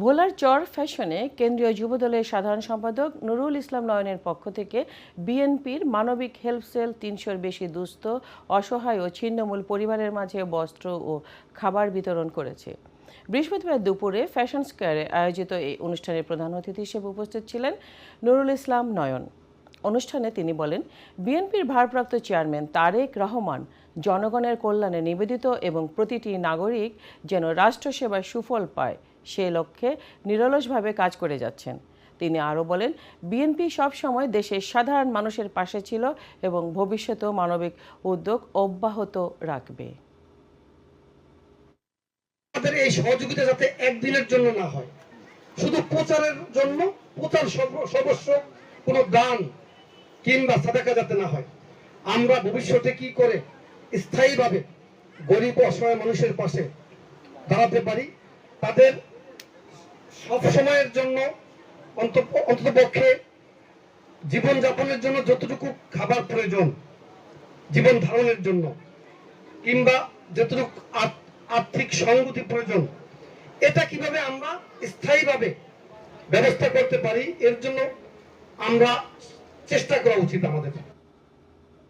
ভোলার চর ফ্যাশনে কেন্দ্রীয় যুবদলের সাধারণ সম্পাদক নুরুল ইসলাম নয়নের পক্ষ থেকে বিএনপির মানবিক হেল্প সেল তিনশোর বেশি দুস্থ, অসহায় ও ছিন্নমূল পরিবারের মাঝে বস্ত্র ও খাবার বিতরণ করেছে। বৃহস্পতিবার দুপুরে ফ্যাশন স্কোয়ারে আয়োজিত এই অনুষ্ঠানের প্রধান অতিথি হিসেবে উপস্থিত ছিলেন নুরুল ইসলাম নয়ন। অনুষ্ঠানে তিনি বলেন, বিএনপির ভারপ্রাপ্ত চেয়ারম্যান তারেক রহমান জনগণের কল্যাণে নিবেদিত এবং প্রতিটি নাগরিক যেন রাষ্ট্রসেবার সুফল পায়। সে লক্ষ্যে নিরলসভাবে কাজ করে যাচ্ছেন। তিনি আরও বলেন, বিএনপি সবসময় দেশের সাধারণ মানুষের পাশে ছিল এবং ভবিষ্যতেও মানবিক উদ্যোগ অব্যাহত রাখবে। আমাদের এই সহযোগিতা যাতে একদিনের জন্য না হয়, শুধু প্রচারের জন্য, প্রচার সর্বস্ব কোনো দান কিংবা সাদাকা যাতে না হয়। আমরা ভবিষ্যতে কি করে স্থায়ীভাবে গরিব অসহায় মানুষের পাশে দাঁড়াতে পারি, তাদের সব সময়ের জন্য, অন্তত পক্ষে জীবন যাপনের জন্য যতটুকু খাবার প্রয়োজন, জীবন ধারণের জন্য, কিংবা যতটুকু আর্থ- আর্থিক সংগতি প্রয়োজন, এটা কীভাবে আমরা স্থায়ীভাবে ব্যবস্থা করতে পারি, এর জন্য আমরা চেষ্টা করা উচিত আমাদের।